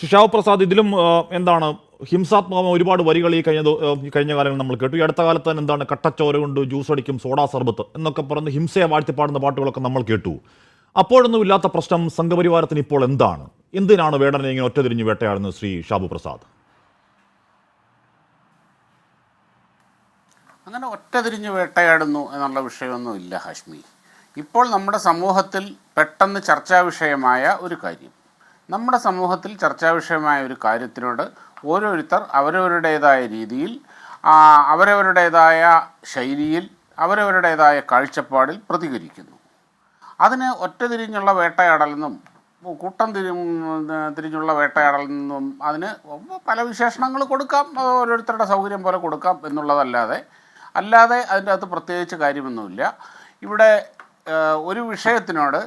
ശിശാവ് പ്രസാദ് ഇതിലും എന്താണ് ഹിംസാത്മകമായ ഒരുപാട് വരികൾ ഈ കഴിഞ്ഞ കഴിഞ്ഞ കാലങ്ങളിൽ നമ്മൾ കേട്ടു. ഈ അടുത്ത കാലത്ത് തന്നെ എന്താണ് കട്ടച്ചോര കൊണ്ട് ജ്യൂസ് അടിക്കും സോഡാ സർബത്ത് എന്നൊക്കെ പറഞ്ഞ് ഹിംസയെ വാഴ്ത്തിപ്പാടുന്ന പാട്ടുകളൊക്കെ നമ്മൾ കേട്ടു. അപ്പോഴൊന്നും ഇല്ലാത്ത പ്രശ്നം സംഘപരിവാരത്തിന് ഇപ്പോൾ എന്താണ്? എന്തിനാണ് വേടനെ ഇങ്ങനെ ഒറ്റതിരിഞ്ഞ് വേട്ടയാടുന്നത് ശ്രീ ഷാബു പ്രസാദ് അങ്ങനെ ഒറ്റതിരിഞ്ഞ് വേട്ടയാടുന്നു എന്നുള്ള വിഷയമൊന്നും ഇല്ല ഹാഷ്മി. ഇപ്പോൾ നമ്മുടെ സമൂഹത്തിൽ പെട്ടെന്ന് ചർച്ചാ വിഷയമായ ഒരു കാര്യം. നമ്മുടെ സമൂഹത്തിൽ ചർച്ചാ വിഷയമായ ഒരു കാര്യത്തിനോട് ഓരോരുത്തർ അവരവരുടേതായ രീതിയിൽ അവരവരുടേതായ ശൈലിയിൽ അവരവരുടേതായ കാഴ്ചപ്പാടിൽ പ്രതികരിക്കുന്നു. അതിന് ഒറ്റ തിരിഞ്ഞുള്ള വേട്ടയാടലെന്നും കൂട്ടം തിരി തിരിഞ്ഞുള്ള വേട്ടയാടലെന്നും അതിന് പല വിശേഷണങ്ങൾ കൊടുക്കാം ഓരോരുത്തരുടെ സൗകര്യം പോലെ കൊടുക്കാം എന്നുള്ളതല്ലാതെ അല്ലാതെ അതിന്റെ അകത്ത് പ്രത്യേകിച്ച് കാര്യമൊന്നുമില്ല. ഇവിടെ ഒരു വിഷയത്തിനോട്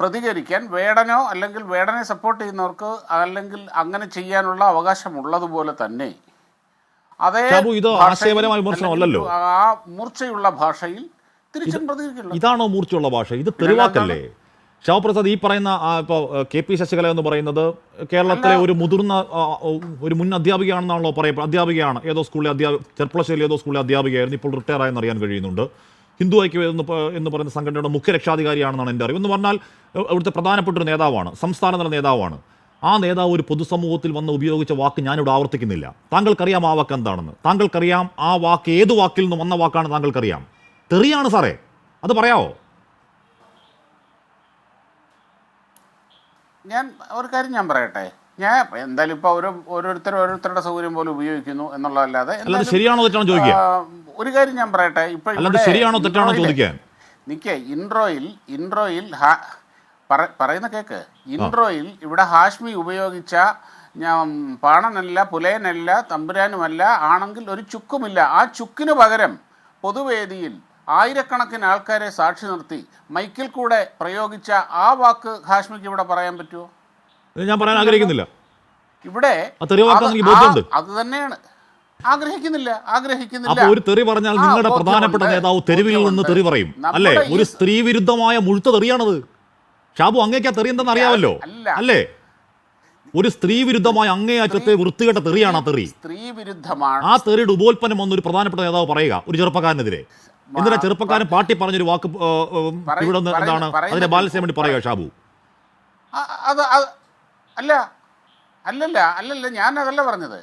പ്രതികരിക്കാൻ വേടനോ അല്ലെങ്കിൽ വേടനെ സപ്പോർട്ട് ചെയ്യുന്നവർക്ക് അല്ലെങ്കിൽ അങ്ങനെ ചെയ്യാനുള്ള അവകാശമുള്ളതുപോലെ തന്നെ അതേ ഇത് ആശയപരമായ വിമർശനമല്ലല്ലോ. ആ മൂർച്ചയുള്ള ഭാഷയിൽ തിരിച്ചും പ്രതികരിക്കില്ല. ഇതാണോ മൂർച്ചയുള്ള ഭാഷ? ഇത് തെളിവാക്കല്ലേ? ശ്യാമപ്രസാദ് ഈ പറയുന്ന ഇപ്പോൾ കെ പി ശശികല എന്ന് പറയുന്നത് കേരളത്തിലെ ഒരു മുതിർന്ന ഒരു മുൻ അധ്യാപികയാണെന്നാണല്ലോ പറയപ്പെടുന്നത്. അധ്യാപികയാണ്. ഏതോ സ്കൂളിലെ അധ്യാപക ചെർപ്പളശ്ശേരി ഏതോ സ്കൂളിലെ അധ്യാപികയായിരുന്നു. ഇപ്പോൾ റിട്ടയർ ആയെന്ന് അറിയാൻ കഴിയുന്നുണ്ട്. ഹിന്ദു ഐക്യ എന്ന് എന്ന് പറയുന്ന സംഘടനയുടെ മുഖ്യ രക്ഷാധികാരിയാണെന്നാണ് എന്റെ അറിവ്. എന്ന് പറഞ്ഞാൽ അവിടുത്തെ പ്രധാനപ്പെട്ട ഒരു നേതാവാണ് സംസ്ഥാനതല നേതാവാണ്. ആ നേതാവ് ഒരു പൊതുസമൂഹത്തിൽ വന്ന് ഉപയോഗിച്ച വാക്ക് ഞാനിവിടെ ആവർത്തിക്കുന്നില്ല. താങ്കൾക്കറിയാം ആ വാക്ക് എന്താണെന്ന്. താങ്കൾക്കറിയാം ആ വാക്ക് ഏത് വാക്കിൽ നിന്ന് വന്ന വാക്കാണ് താങ്കൾക്കറിയാം. തെറിയാണ് സാറേ. അത് പറയാവോ? ഞാൻ ഒരു കാര്യം ഞാൻ പറയട്ടെ? ഞാൻ എന്തായാലും ഇപ്പോൾ ഓരോ ഓരോരുത്തർ ഓരോരുത്തരുടെ സൗകര്യം പോലെ ഉപയോഗിക്കുന്നു എന്നുള്ളതല്ലാതെ ശരിയാണോ തെറ്റാണോ ചോദിക്കുക? ഒരു കാര്യം ഞാൻ പറയട്ടെ. ഇപ്പൊ ശരിയാണോ തെറ്റാണോ ചോദിക്കാൻ? നിക്കേ ഇൻട്രോയിൽ ഇൻട്രോയിൽ പറയുന്ന കേക്ക്. ഇൻട്രോയിൽ ഇവിടെ ഹാഷ്മി ഉപയോഗിച്ച ഞാൻ പാണനല്ല പുലയനല്ല തമ്പുരാനുമല്ല ആണെങ്കിൽ ഒരു ചുക്കുമില്ല. ആ ചുക്കിന് പകരം പൊതുവേദിയിൽ ആയിരക്കണക്കിന് ആൾക്കാരെ സാക്ഷി നിർത്തി. മൈക്കിൽ കൂടെ പ്രയോഗിച്ച ആ വാക്ക് ഹാഷ്മിക്ക് ഇവിടെ പറയാൻ പറ്റുമോ ഞാൻ പറയാൻ ആഗ്രഹിക്കുന്നില്ല. ഇവിടെ അത് തന്നെയാണ്. ആഗ്രഹിക്കുന്നില്ല ആഗ്രഹിക്കുന്നില്ല. അപ്പോൾ ഒരു തെറി പറഞ്ഞാൽ നിങ്ങളുടെ പ്രധാനപ്പെട്ട നേതാവ് തെരുവിൽ നിന്ന് തെറി പറയും. അല്ലേ? ഒരു സ്ത്രീ വിരുദ്ധമായ മുഴുത്ത തെറിയാണത്. ഷാബു അങ്ങേക്ക് ആ തെറി എന്തെന്ന് അറിയാമല്ലോ? അല്ലേ ഒരു സ്ത്രീ വിരുദ്ധമായ അങ്ങേയറ്റത്തെ വൃത്തികെട്ട തെറിയാണ് ആ തെറി. സ്ത്രീ വിരുദ്ധമാണ്. ആ തെറിയുടെ ഉപോൽപ്പന്നം ഒരു പ്രധാനപ്പെട്ട നേതാവ് പറയുക ഒരു ചെറുപ്പക്കാരനെതിരെ. എന്തിനാ ചെറുപ്പക്കാരൻ പാട്ടി പറഞ്ഞൊരു വാക്ക് ഇവിടെ എന്താണ്? അതിന്റെ അതിനെ ബാലൻസ് ചെയ്യാൻ വേണ്ടി പറയുക ഷാബു. അത് അല്ല അല്ലല്ല അല്ലല്ല ഞാൻ അതല്ല പറഞ്ഞത്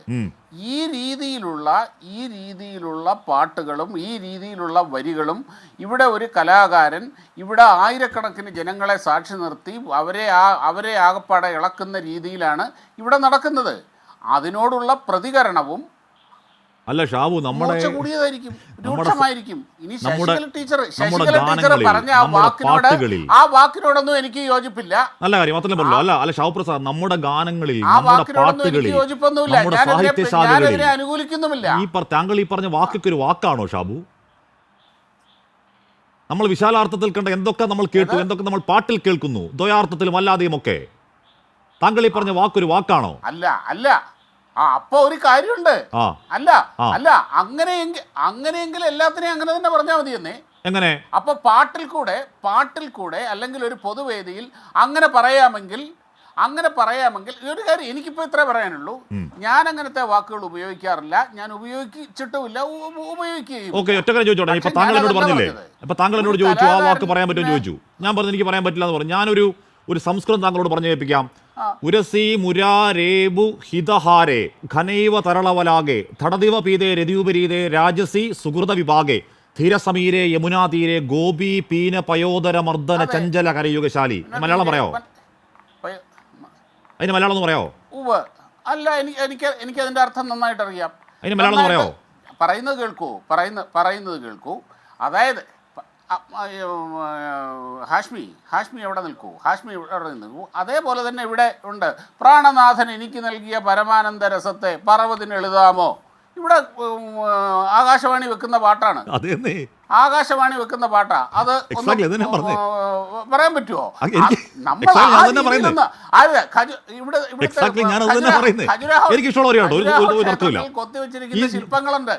ഈ രീതിയിലുള്ള ഈ രീതിയിലുള്ള പാട്ടുകളും ഈ രീതിയിലുള്ള വരികളും ഇവിടെ ഒരു കലാകാരൻ ഇവിടെ ആയിരക്കണക്കിന് ജനങ്ങളെ സാക്ഷി നിർത്തി അവരെ ആ അവരെ ആകപ്പാടെ ഇളക്കുന്ന രീതിയിലാണ് ഇവിടെ നടക്കുന്നത്. അതിനോടുള്ള പ്രതികരണവും അല്ല ഷാബു നമ്മുടെ കൂടിയതായിരിക്കും രൂക്ഷമായിരിക്കും. ഇനി ശശികല ടീച്ചർ ശശികല ടീച്ചർ പറഞ്ഞ ആ വാക്കിനോട് ആ വാക്കിനോടൊന്നും എനിക്ക് യോജിപ്പില്ല. നല്ല കാര്യം മാത്രമേ പറഞ്ഞു അല്ല അല്ല ഷാബു പ്രസാദ് നമ്മുടെ ഗാനങ്ങളിൽ നമ്മുടെ പാട്ടുകളിൽ നമ്മുടെ സാഹിത്യശാലകളിൽ അനുകൂലിക്കുന്നുമില്ല. ഈ താങ്കൾ ഈ പറഞ്ഞ വാക്കൊക്കെ ഒരു വാക്കാണോ ഷാബു നമ്മൾ വിശാലാർത്ഥത്തിൽ കണ്ട എന്തൊക്കെ നമ്മൾ കേട്ടു എന്തൊക്കെ നമ്മൾ പാട്ടിൽ കേൾക്കുന്നു ദ്വയാർത്ഥത്തിലും അല്ലാതെയും ഒക്കെ താങ്കൾ ഈ പറഞ്ഞ വാക്കൊരു വാക്കാണോ? അല്ല അല്ല. ആ അപ്പൊ ഒരു കാര്യമുണ്ട്. അല്ല അല്ല അങ്ങനെയെങ്കിൽ അങ്ങനെയെങ്കിൽ എല്ലാത്തിനെയും അങ്ങനെ തന്നെ പറഞ്ഞാൽ മതി എന്നേ എങ്ങനെ? അപ്പൊ പാട്ടിൽ കൂടെ പാട്ടിൽ കൂടെ അല്ലെങ്കിൽ ഒരു പൊതുവേദിയിൽ അങ്ങനെ പറയാമെങ്കിൽ അങ്ങനെ പറയാമെങ്കിൽ ഈ ഒരു കാര്യം എനിക്കിപ്പോൾ ഇത്ര പറയാനുള്ളൂ. ഞാൻ അങ്ങനത്തെ വാക്കുകൾ ഉപയോഗിക്കാറില്ല. ഞാൻ ഉപയോഗിച്ചിട്ടുമില്ല ഉപയോഗിക്കുകയും ഓക്കെ ഒറ്റക്കാരെ ചോദിച്ചോട്ടെ. ഇപ്പൊ താങ്കൾ എന്നോട് പറഞ്ഞില്ലേ. ഇപ്പൊ താങ്കൾ എന്നോട് ചോദിച്ചു ആ വാക്ക് പറയാൻ പറ്റുമോ ചോദിച്ചു. ഞാൻ പറഞ്ഞു എനിക്ക് പറയാൻ പറ്റില്ല എന്ന് പറഞ്ഞു. ഞാനൊരു ഒരു സംസ്കൃതം താങ്കളോട് പറഞ്ഞു കേൾപ്പിക്കാം. ഉരസി മുരാരേബു ഹിതഹാരേ ഘനൈവ തരളവലാകെ ധടദിവ പീതേ രതിയുപരീതേ രാജസി സുഹൃത വിഭാഗേ ധീരസമീരെ യമുനാതീരെ ഗോപി പീന പയോദര മർദ്ദന ചഞ്ചല കരയുഗശാലി. മലയാളം പറയാവോ? പയ- അതിന് മലയാളം ഒന്ന് ഉവ്വ്. അല്ല എനിക്ക് എനിക്ക് എനിക്ക് അതിന്റെ അർത്ഥം നന്നായിട്ട് അറിയാം അതിന് മലയാളം നന്നായിട്ട് പറയുന്നത് കേൾക്കൂ. പറയുന്ന പറയുന്നത് കേൾക്കൂ. അതായത് ഹാഷ്മി ഹാഷ്മി എവിടെ നിൽക്കൂ? ഹാഷ്മി എവിടെ നിൽക്കൂ? അതേപോലെ തന്നെ ഇവിടെ ഉണ്ട്. പ്രാണനാഥൻ എനിക്ക് നൽകിയ പരമാനന്ദ രസത്തെ പറവതിന് എഴുതാമോ? ഇവിടെ ആകാശവാണി വെക്കുന്ന പാട്ടാണ്. ആകാശവാണി വെക്കുന്ന പാട്ടാ. അത് പറയാൻ പറ്റുമോ നമ്മൾ ഇവിടെ ഇവിടുത്തെ കൊത്തിവെച്ചിരിക്കുന്ന ശില്പങ്ങളുണ്ട്.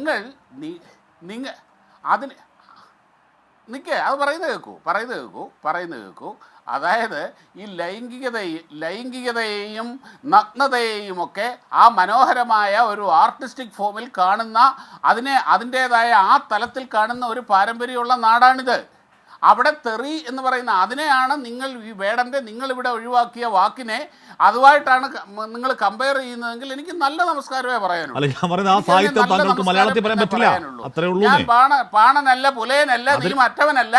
നിങ്ങൾ നി- നിങ്ങൾ അതിന് നിൽക്കേ അത് പറയുന്നത് കേൾക്കൂ പറയുന്നത് കേൾക്കൂ പറയുന്നത് കേൾക്കൂ അതായത് ഈ ലൈംഗികതയും ലൈംഗികതയെയും നഗ്നതയെയും ഒക്കെ ആ മനോഹരമായ ഒരു ആർട്ടിസ്റ്റിക് ഫോമിൽ കാണുന്ന അതിനെ അതിന്റേതായ ആ തലത്തിൽ കാണുന്ന ഒരു പാരമ്പര്യമുള്ള നാടാണിത്. അവിടെ തെറി എന്ന് പറയുന്ന അതിനെയാണ് നിങ്ങൾ ഈ വേടന്റെ നിങ്ങളിവിടെ ഒഴിവാക്കിയ വാക്കിനെ അതുമായിട്ടാണ് നിങ്ങൾ കമ്പയർ ചെയ്യുന്നതെങ്കിൽ എനിക്ക് നല്ല നമസ്കാരമേ പറയാനുള്ളൂ. ഞാൻ പാണ പാണനല്ല പുലയനല്ല നീ മറ്റവനല്ല.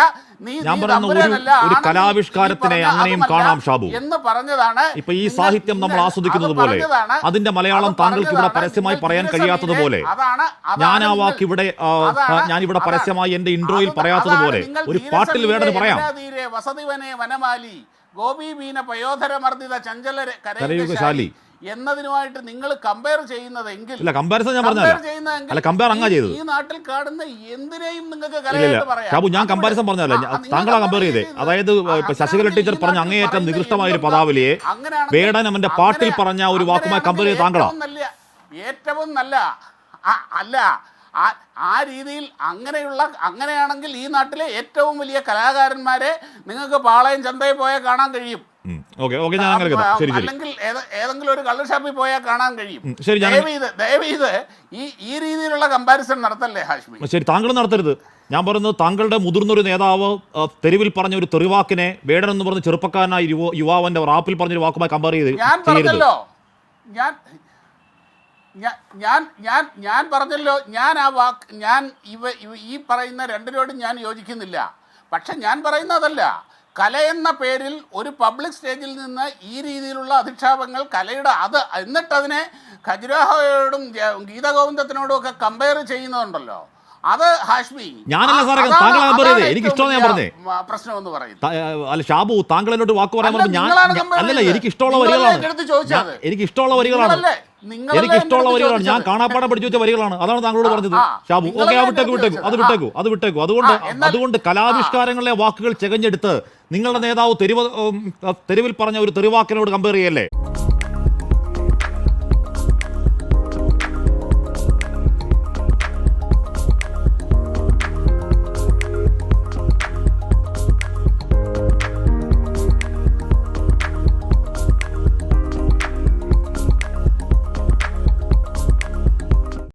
ഞാൻ പറയുന്ന ഒരു- ഒരു കലാവിഷ്കാരത്തിനെ അങ്ങനെയും കാണാം, ഷാബു. എന്ന് പറഞ്ഞതാണ് ഇപ്പൊ ഈ സാഹിത്യം നമ്മൾ ആസ്വദിക്കുന്നത് പോലെ അതിന്റെ മലയാളം താങ്കൾക്ക് ഇവിടെ പരസ്യമായി പറയാൻ കഴിയാത്തത് അതാണ് ഞാൻ ആ വാക്ക് ഇവിടെ ഞാൻ ഇവിടെ പരസ്യമായി എന്റെ ഇൻട്രോയിൽ പറയാത്തത് പറയാത്തതുപോലെ ഒരു പാട്ടിൽ വേണമെന്ന് പറയാം ഗോപി വസതിവനെ വനമാലി മർദ്ദിത പയോധരമർദ്ദിത ചഞ്ചല കരയുഗശാലി. എന്നതിനുമായിട്ട് നിങ്ങൾ കമ്പയർ ചെയ്യുന്നതെങ്കിൽ ഈ- നാട്ടിൽ കാണുന്ന എന്തിനേയും നിങ്ങൾക്ക് ഞാൻ കമ്പാരിസൺ പറഞ്ഞല്ല താങ്കളാ കമ്പയർ ചെയ്തേ. അതായത് ശശികല ടീച്ചർ പറഞ്ഞ അങ്ങേയറ്റം നികൃഷ്ടമായ ഒരു പദാവലിയെ വേടൻ അവന്റെ പാട്ടിൽ പറഞ്ഞ ഒരു വാക്കുമായി കമ്പയർ ചെയ്ത് താങ്കളാ. ഏറ്റവും നല്ല അല്ല ആ രീതിയിൽ അങ്ങനെയുള്ള അങ്ങനെയാണെങ്കിൽ ഈ നാട്ടിലെ ഏറ്റവും വലിയ കലാകാരന്മാരെ നിങ്ങൾക്ക് പാളയം ചന്തയിൽ പോയാൽ കാണാൻ കഴിയും. ഓക്കെ ഓക്കെ ഞാൻ അങ്ങനെ ശരി ശരി. അല്ലെങ്കിൽ ഏതെങ്കിലും ഒരു കള്ള് ഷാപ്പിൽ പോയാൽ കാണാൻ കഴിയും. ശരി, ഞാൻ- ദയവ് ചെയ്ത് ദയവ് ചെയ്ത് ഈ ഈ രീതിയിലുള്ള കമ്പാരിസൺ നടത്തല്ലേ ഹാഷ്മി? ശരി താങ്കൾ നടത്തരുത്. ഞാൻ പറയുന്നത് താങ്കളുടെ മുതിർന്നൊരു നേതാവ് തെരുവിൽ പറഞ്ഞ ഒരു തെറിവാക്കിനെ വേടൻ എന്ന് പറഞ്ഞ ചെറുപ്പക്കാരനായ യുവ യുവാവിന്റെ റാപ്പിൽ പറഞ്ഞൊരു വാക്കുമായി കമ്പയർ ചെയ്ത് ഞാൻ പറഞ്ഞല്ലോ. ഞാൻ ഞാൻ ഞാൻ ഞാൻ പറഞ്ഞല്ലോ ഞാൻ ആ വാക്ക് ഞാൻ ഇവ- ഈ പറയുന്ന രണ്ടിനോടും ഞാൻ യോജിക്കുന്നില്ല. പക്ഷെ ഞാൻ പറയുന്നതല്ല. കല എന്ന പേരിൽ ഒരു പബ്ലിക് സ്റ്റേജിൽ നിന്ന് ഈ രീതിയിലുള്ള അധിക്ഷേപങ്ങൾ കലയുടെ അത് എന്നിട്ടതിനെ ഖജുരാഹോയോടും ഗീതഗോവിന്ദത്തിനോടും ഒക്കെ കമ്പയർ ചെയ്യുന്നുണ്ടല്ലോ. അത് ഹാഷ്മി ഞാനല്ല സാറേ, താങ്കളാണ് പറയുന്നത് എനിക്ക് ഇഷ്ടമാണ് ഞാൻ പറഞ്ഞത്. പ്രശ്നം പ്രശ്നമെന്ന് പറയുന്നത്. അല്ല ഷാബു താങ്കൾ എന്നോട് വാക്ക് പറയാൻ പറഞ്ഞു ഞാൻ അല്ലല്ല എനിക്ക് ഇഷ്ടമുള്ള വരികളാണ്. എനിക്ക് ഇഷ്ടമുള്ള വരികളാണ്. എനിക്ക് ഇഷ്ടമുള്ള വരികളാണ്. ഞാൻ? കാണാപ്പാടം പഠിച്ചു വെച്ച വരികളാണ്. അതാണ് താങ്കളോട് പറഞ്ഞത്. ഷാബു ഓക്കെ ആ വിട്ടേക്ക് വിട്ടേക്കു അത്? വിട്ടേക്കു അത് വിട്ടേക്കു. അതുകൊണ്ട് അതുകൊണ്ട് കലാവിഷ്കാരങ്ങളിലെ വാക്കുകൾ ചെകഞ്ഞെടുത്ത് നിങ്ങളുടെ നേതാവ് തെരുവ് തെരുവിൽ പറഞ്ഞ ഒരു തെരുവാക്കിനോട് കമ്പയർ ചെയ്യല്ലേ?